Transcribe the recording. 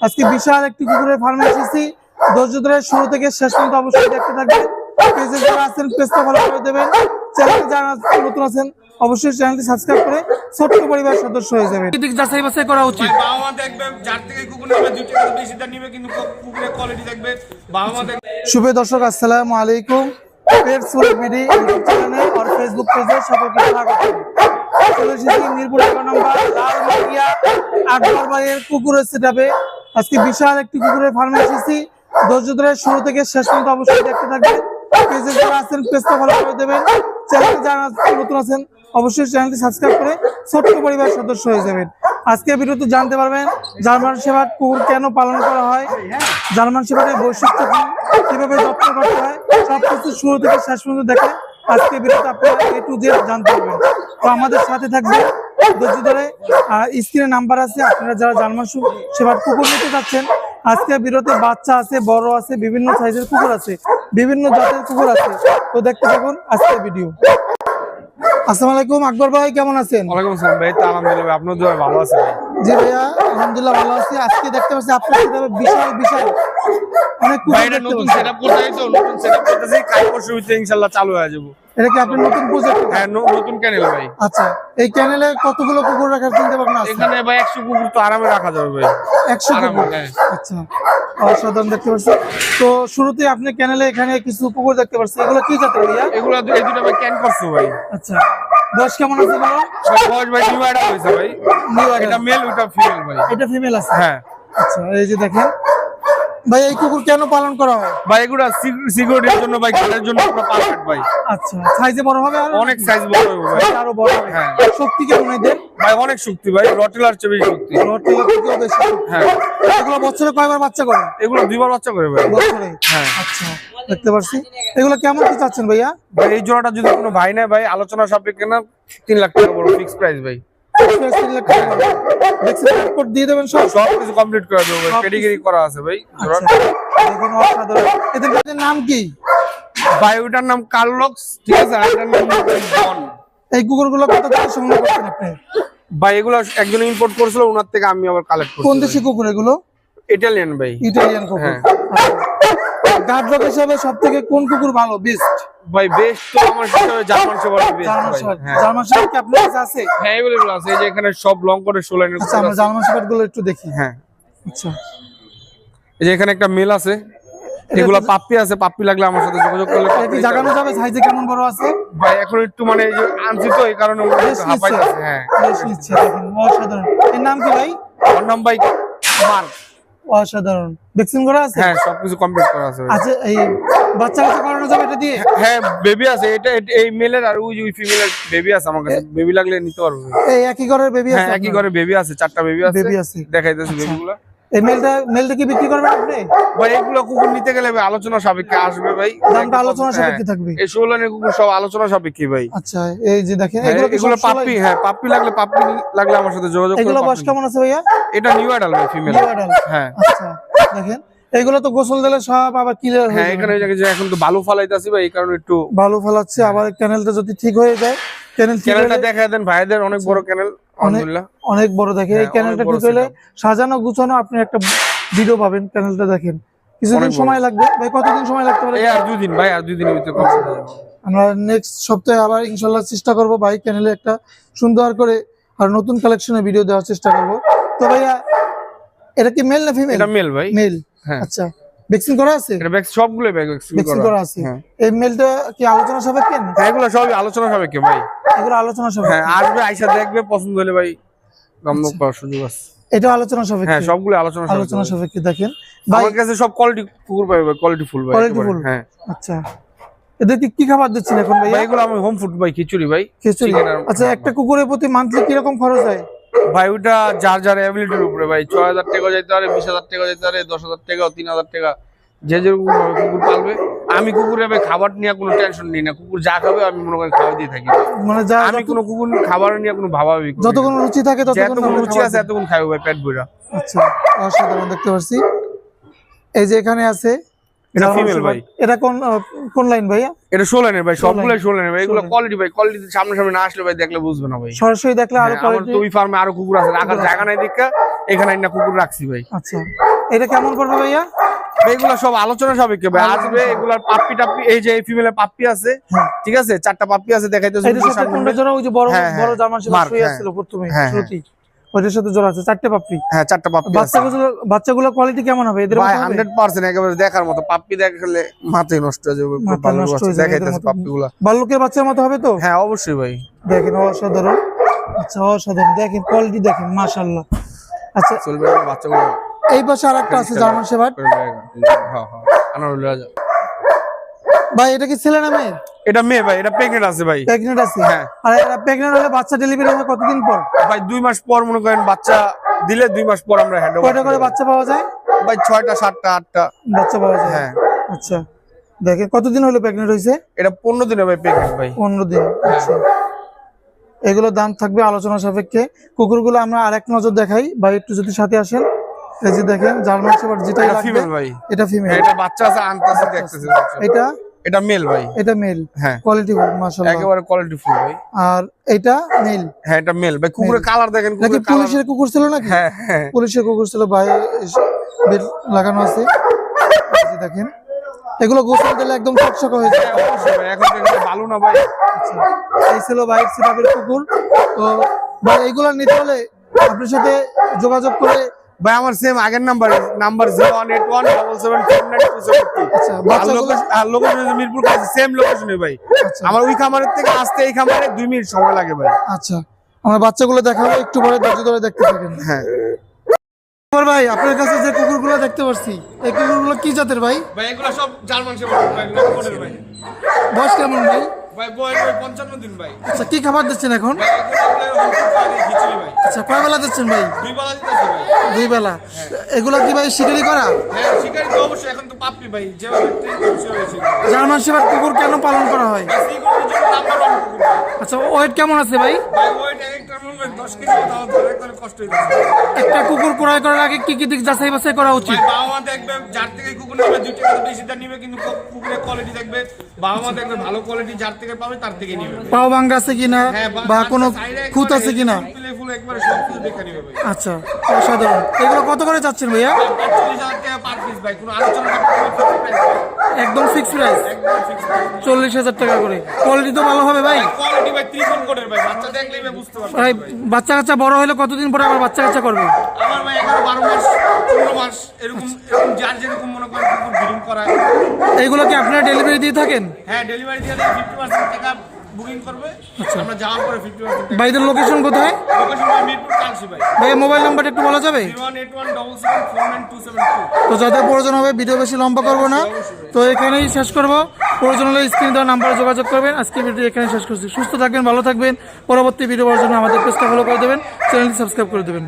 আজকে বিশাল একটি কুকুরের ফার্মে এসেছি। ধৈর্য ধরে শুরু থেকে শেষ পর্যন্ত অবশ্যই দেখতে থাকবেন। পেজে যারা আছেন পেজটা ফলো করে দেবেন। চ্যানেলে যারা নতুন আছেন অবশ্যই চ্যানেলটি সাবস্ক্রাইব করে ছোট্ট পরিবার সদস্য হয়ে যাবেন। দিক যাচাই বাছাই করা উচিত। বাবা মা দেখবে যার থেকে কুকুর নেবে দুই টাকা বেশি দাম নিবে কিন্তু কুকুরের কোয়ালিটি দেখবে। বাবা মা দেখবে শুভ দর্শক আসসালামু আলাইকুম। পেটস ওয়ার্ল্ড মিডি ইউটিউব চ্যানেলে আর ফেসবুক পেজে সকলকে স্বাগত। চলে এসেছি মিরপুর আকবর বাড়ির কুকুরের সেটাপে আজকে বিশাল একটি কুকুরের ফার্মে এসেছি। ধৈর্য ধরে শুরু থেকে শেষ পর্যন্ত অবশ্যই দেখতে থাকবেন। পেজে যারা আছেন পেজটা ফলো করে দেবেন। চ্যানেলে যারা নতুন আছেন, অবশ্যই চ্যানেলটি সাবস্ক্রাইব করে ছোট্ট পরিবার সদস্য হয়ে যাবেন। আজকে ভিডিওতে জানতে পারবেন জার্মান সেবার কুকুর কেন পালন করা হয়, জার্মান সেবারের বৈশিষ্ট্য কীভাবে যত্ন করতে হয় সব কিছু শুরু থেকে শেষ পর্যন্ত দেখে আজকে ভিডিওতে আপনারা এ টু জেড জানতে পারবেন। তো আমাদের সাথে থাকবে ধৈর্য ধরে স্ক্রিনে নাম্বার আছে আপনারা যারা জার্মান সেবার কুকুর নিতে যাচ্ছেন আজকে ভিডিওতে বাচ্চা আছে বড় আছে বিভিন্ন সাইজের কুকুর আছে বিভিন্ন জাতের কুকুর আছে। তো দেখতে থাকুন আজকের ভিডিও। আসসালামু আলাইকুম আকবর ভাই কেমন আছেন? ওয়ালাইকুম আসসালাম ভাই আলহামদুলিল্লাহ আপনার দোয়া ভালো আছে ভাই। জি ভাইয়া আলহামদুলিল্লাহ ভালো আছি। আজকে দেখতে পাচ্ছি আপনার সাথে বিশাল বিশাল অনেক কুকুর ভাই এটা দেখতে নতুন সেটআপ করতে তো নতুন সেটআপ করতেছি কাল পরশু ইনশাআল্লাহ চালু হয়ে যাব। এটা কি আপনার নতুন প্রজেক্ট হ্যাঁ নতুন ক্যানেল ভাই। আচ্ছা এই চ্যানেলে কতগুলো কুকুর রাখার চিন্তা ভাবনা আছে? এখানে ভাই 100 কুকুর তো আরামে রাখা যাবে ভাই। একশো আরামে, কুকুর? হ্যাঁ। আচ্ছা অসাধারণ দেখতে পাচ্ছি। তো শুরুতে আপনি চ্যানেলে এখানে কিছু কুকুর দেখতে পাচ্ছি এগুলো কি জাতের ভাইয়া? এগুলো এই দুটো ভাই ক্যান করছ ভাই। আচ্ছা বয়স কেমন আছে ভাই বয়স ভাই নিউ অ্যাডাল হয়েছে ভাই। New এটা মেল ওটা ফিমেল ভাই। এটা ফিমেল আছে? হ্যাঁ। আচ্ছা এই যে দেখেন ভাই এই কুকুর কেন পালন করা হয়? ভাই এগুলো সিকিউরিটির জন্য ভাই গানের জন্য পুরো পারফেক্ট ভাই। আচ্ছা সাইজে বড় হবে আর? অনেক সাইজ বড় হবে ভাই। আরও বড় হবে। হ্যাঁ। শক্তি কেমন এদের? ভাই অনেক শক্তি ভাই রটেলার চেয়ে বেশি শক্তি। রটেলার থেকেও বেশি শক্তি। হ্যাঁ। এগুলো বছরে কয়বার বাচ্চা করে? এগুলো দুইবার বাচ্চা করে ভাই। বছরে? হ্যাঁ। আচ্ছা দেখতে পাচ্ছি এগুলো কেমন কি চাচ্ছেন ভাইয়া? ভাই এই জোড়াটা যদি কোনো ভাই নেয় ভাই আলোচনা সাপেক্ষে না তিন লাখ টাকা বড় ফিক্স প্রাইস ভাই। এক্সপোর্ট দিয়ে দেবেন সব। সব কিছু কমপ্লিট করে দেবো ভাই। পেডিগ্রি করা আছে ভাই। আচ্ছা। দেখুন অসাধারণ এদের এদের নাম কি? ভাই নাম কার্লক্স। ঠিক আছে আর নাম জন। এই কুকুরগুলো কত টাকা সংগ্রহ করছেন আপনি? ভাই এগুলো একজন ইম্পোর্ট করেছিল ওনার থেকে আমি আবার কালেক্ট কোন দেশি কুকুর এগুলো? ইটালিয়ান ভাই। ইটালিয়ান কুকুর। হ্যাঁ। গার্ড হিসাবে সব থেকে কোন কুকুর ভালো? বেস্ট ভাই বেস্ট তো আমার হিসাবে জার্মান শেফার্ড বেস্ট জার্মান ভাই শেফার্ড হ্যাঁ জার্মান শেফার্ড কি আপনার কাছে আছে হ্যাঁ अवेलेबल আছে এই যে এখানে সব লং করে সোলাইনের আচ্ছা আমরা জার্মান শেফার্ড গুলো একটু দেখি হ্যাঁ আচ্ছা এই যে এখানে একটা মেল আছে এগুলা পাপ্পি আছে পাপ্পি লাগলে আমার সাথে যোগাযোগ করলে এটা কি জাগানো যাবে সাইজে কেমন বড় আছে ভাই এখন একটু মানে এই যে আনছি তো এই কারণে ওরা বেশ একটু নিচ্ছে হাঁপাইতেছে হ্যাঁ বেশ নিচ্ছে দেখুন অসাধারণ এর নাম কি ভাই ওর নাম ভাই মার্ক অসাধারণ ভ্যাকসিন করা আছে হ্যাঁ সবকিছু কমপ্লিট করা আছে ভাই। আচ্ছা এই বাচ্চা কাচ্চা করানো যাবে এটা দিয়ে? হ্যাঁ বেবি আছে এটা এই মেলের আর ওই ওই ফিমেলের বেবি আছে আমার কাছে। বেবি লাগলে নিতে পারব। এই একই ঘরের বেবি হ্যাঁ আছে একই ঘরে বেবি আছে চারটা বেবি আছে। বেবি আছে। দেখাইতেছি। বেবিগুলো এই মেলটা মেলটা কি বিক্রি করবেন আপনি? ভাই এগুলো কুকুর নিতে গেলে আলোচনা সাপেক্ষে আসবে ভাই। দামটা আলোচনা সাপেক্ষে হ্যাঁ। থাকবে। এই ষোলানের কুকুর সব আলোচনা সাপেক্ষে ভাই। আচ্ছা এই যে দেখেন এগুলো এগুলো পাপ্পি হ্যাঁ পাপ্পি লাগলে পাপ্পি লাগলে আমার সাথে যোগাযোগ করে এগুলো বয়স কেমন আছে ভাইয়া? এটা নিউ অ্যাডাল ভাই ফিমেল। হ্যাঁ। আচ্ছা দেখেন। এগুলো তো গোসল দিলে সব আবার ক্লিয়ার হ্যাঁ এখানে যে এখন তো বালু ফালাইতাছি ভাই এই কারণে একটু ভালো ফলাচ্ছে আবার ক্যানেলটা যদি ঠিক হয়ে যায় ক্যানেল ক্যানেলটা দেখায় দেন ভাইদের অনেক বড় ক্যানেল আলহামদুলিল্লাহ। অনেক বড় দেখে এই ক্যানেলটা ঠিক হলে সাজানো গুছানো আপনি একটা ভিডিও পাবেন ক্যানেলটা দেখেন। কিছুদিন সময় লাগবে। ভাই কতদিন সময় লাগতে পারে? এই আর দুই দিন ভাই আর দুই দিনের ভিতরে কমপ্লিট আমরা নেক্সট সপ্তাহে আবার ইনশাল্লাহ চেষ্টা করব ভাই চ্যানেলে একটা সুন্দর করে আর নতুন কালেকশনের ভিডিও দেওয়ার চেষ্টা করব। তো ভাইয়া এটা কি মেল না ফিমেল এটা মেল ভাই। মেল হ্যাঁ। আচ্ছা ভ্যাকসিন করা আছে? এটা ব্যাগ সবগুলো ভ্যাকসিন করা আছে। হ্যাঁ। এই মেলটা কি আলোচনা সাপেক্ষে? হ্যাঁ এগুলো সবই আলোচনা সাপেক্ষে ভাই। এগুলো আলোচনা হ্যাঁ আসবে আইসা দেখবে পছন্দ হলে ভাই আচ্ছা। পাওয়ার সুযোগ আছে। এটা আলোচনা হ্যাঁ সবগুলো আলোচনা আলোচনা সাপেক্ষে সাপেক্ষে দেখেন। ভাই আমার কাছে সব কোয়ালিটি কুকুর পাবে ভাই কোয়ালিটি ফুল ভাই একেবারে। full? হ্যাঁ। আচ্ছা। এদেরকে কি খাবার দিচ্ছেন এখন ভাই এগুলো আমি হোম ফুড ভাই খিচুড়ি ভাই। খিচুড়ি। আচ্ছা একটা কুকুরের প্রতি মান্থলি কীরকম খরচ হয়? ভাই ওটা যার যার অ্যাবিলিটির উপরে ভাই। ছয় হাজার টাকা যেতে পারে বিশ হাজার টাকা যেতে পারে দশ হাজার টাকা তিন হাজার টাকা। যে যেরকম কুকুর পালবে আমি কুকুরে ভাই খাবার নিয়ে কোনো টেনশন নিই না। কুকুর যা খাবে আমি মনে করি খাওয়া দিয়ে থাকি। মানে যা আমি কোনো কুকুর খাবার নিয়ে কোনো ভাবাভাবি করি যতক্ষণ রুচি থাকে ততক্ষণ রুচি আছে এতক্ষণ খাইবে ভাই পেট ভরা। আচ্ছা অসাধারণ দেখতে পাচ্ছি এই যে এখানে আছে এটা ফিমেল ভাই। এটা কোন কোন লাইন ভাইয়া এটা ষোলানের ভাই সবগুলাই ভাই। এগুলো। কোয়ালিটি ভাই কোয়ালিটি সামনে সামনে না আসলে ভাই দেখলে বুঝবে না ভাই। সরাসরি দেখলে আরও হ্যাঁ, কোয়ালিটি তো ফার্মে আরও কুকুর আছে রাখার জায়গা নাই এখানে না কুকুর রাখছি ভাই। আচ্ছা। এটা কেমন পড়বে ভাইয়া? এগুলো সব আলোচনা সাপেক্ষে ভাই। আসবে এগুলার পাপ্পি টাপ্পি এই যে ফিমেলের পাপ্পি আছে হ্যাঁ। ঠিক আছে? চারটা পাপ্পি আছে দেখাইতে এটার সাথে কোনটা জোড়া ওই যে বড় হ্যাঁ, বড়। জার্মান শেপার্ড শুয়ে। প্রথমে ওইটার সাথে জোড়া আছে চারটে পাপ্পি হ্যাঁ চারটা আছে। বাচ্চাগুলো বাচ্চাগুলো কোয়ালিটি কেমন হবে? এদের ভাই মতো হবে? হান্ড্রেড পার্সেন্ট একেবারে দেখার মতো। পাপ্পি দেখালে মাথায় নষ্ট হয়ে যাবে ভালো বাচ্চা দেখাইতেছে মতো। পাপ্পি বাচ্চার মতো হবে তো? হ্যাঁ অবশ্যই ভাই। দেখেন অসাধারণ। আচ্ছা অসাধারণ। দেখেন কোয়ালিটি দেখেন মাশাল্লাহ আচ্ছা চলবে বাচ্চাগুলো এই পাশে আর একটা আছে জার্মান শেপার্ড হ্যাঁ হ্যাঁ আনার হলে যা। ভাই এটা কি ছেলে না মেয়ে? এটা মেয়ে ভাই এটা প্রেগনেন্ট আছে ভাই। প্রেগনেন্ট আছে? হ্যাঁ। আর প্রেগনেন্ট হলে বাচ্চা ডেলিভারি হয় কতদিন পর? ভাই দুই মাস পর মনে করেন বাচ্চা দিলে দুই মাস পর আমরা হ্যান্ড কয়টা করে বাচ্চা পাওয়া যায়? ভাই ছয়টা সাতটা আটটা। বাচ্চা পাওয়া যায়? হ্যাঁ। আচ্ছা। দেখেন কতদিন হলো প্রেগনেন্ট হয়েছে এটা পনেরো দিনে ভাই প্রেগনেন্ট ভাই। পনেরো দিন আচ্ছা। এগুলো দাম থাকবে আলোচনা সাপেক্ষে। কুকুরগুলো আমরা আরেক নজর দেখাই। ভাই একটু যদি সাথে আসেন। এই যে দেখেন জার্মান শেপার্ড এটা ফিমেল ভাই। এটা ফিমেল এটা বাচ্চা আছে আনতেছে দেখতেছে এটা এটা মেল ভাই। এটা মেল হ্যাঁ। কোয়ালিটি মাশাআল্লাহ। একেবারে কোয়ালিটি ফুল ভাই। আর এটা মেল হ্যাঁ এটা মেল ভাই কুকুরের কালার দেখেন নাকি পুলিশের কুকুর ছিল নাকি? হ্যাঁ হ্যাঁ। পুলিশের কুকুর ছিল ভাই বেল লাগানো আছে। দেখেন। এগুলো গোসল দিলে একদম চকচকা হয়ে যায়। হ্যাঁ, এখন ভালো না ভাই। আচ্ছা, এই ছিল ভাই সিরাপের কুকুর। তো ভাই এগুলো নিতে হলে আপনার সাথে যোগাযোগ করে ভাই আমার সেম আগের number number zero one eight one double seven four nine two seven two আচ্ছা আর বাচ্চাগুলো লোকেশন মিরপুর কাছে সেম লোকেশনে ভাই। আচ্ছা। আমার ওই খামারের থেকে আসতে এই খামারে দুই মিনিট সময় লাগে ভাই। আচ্ছা আমরা বাচ্চাগুলো দেখাবো একটু পরে ধৈর্য ধরে দেখতে থাকেন। হ্যাঁ। আমার ভাই আপনার কাছে যে কুকুরগুলো দেখতে পাচ্ছি এই কুকুরগুলো কি জাতের ভাই? ভাই এগুলো সব জার্মান রেকর্ডের ভাই। বয়স কেমন ভাই? ভাই পঞ্চান্ন দিন ভাই। আচ্ছা কি খাবার দিচ্ছেন এখন? আচ্ছা কয় বেলা দিচ্ছেন ভাই? দুই বেলা দিতেছে ভাই। দুই বেলা। এগুলো কি ভাই শিকারি করা? হ্যাঁ শিকারি তো অবশ্যই এখন তো ভাই যেভাবে জার্মান কুকুর কেন পালন করা হয়? ভাই। আচ্ছা ওয়েট কেমন আছে ভাই? একটা কুকুর ক্রয় করার আগে কি কি দিক যাচাই বাছাই করা উচিত? বাবা দেখবে যার থেকে নেবে দুই টাকা বেশি দাম নিবে কিন্তু কুকুরের কোয়ালিটি দেখবে বাবা মা দেখবে ভালো কোয়ালিটি যার থেকে পাবে তার থেকে নিবে। পাও ভাঙা আছে কিনা হ্যাঁ বা কোনো খুঁত আছে কিনা? ফুলে একবারে সব কিছু দেখে নিবে ভাই। আচ্ছা অসাধারণ। এগুলো কত করে চাচ্ছেন ভাইয়া? চল্লিশ হাজার টাকা পার পিস ভাই কোনো আলোচনা করতে একদম ফিক্স প্রাইস চল্লিশ হাজার টাকা করে। কোয়ালিটি তো ভালো হবে ভাই। ভাই বাচ্চা কাচ্চা বড় হলে কতদিন পরে আবার বাচ্চা কাচ্চা করবে? আমার ভাই এগারো বারো মাস পনেরো মাস এরকম এরকম যার যেরকম মনে করেন ব্রিডিং করায়। এইগুলো কি আপনারা ডেলিভারি দিয়ে থাকেন? হ্যাঁ ডেলিভারি দিয়ে ফিফটি পার্সেন্ট টাকা বুকিং করবে। আমরা যাওয়ার পরে ফিফটি পার্সেন্ট ভাইদের লোকেশন কোথায়? লোকেশন ভাই মোবাইল নাম্বারটা একটু বলা যাবে? তো যাদের প্রয়োজন হবে ভিডিও বেশি লম্বা করব না। তো এখানেই শেষ করব। প্রয়োজন হলে স্ক্রিন দেওয়া নাম্বারে যোগাযোগ করবেন। আজকে ভিডিও এখানে শেষ করছি। সুস্থ থাকবেন ভালো থাকবেন। পরবর্তী ভিডিও পাওয়ার জন্য আমাদের পেজটা ফলো করে দেবেন। চ্যানেলটি সাবস্ক্রাইব করে দেবেন।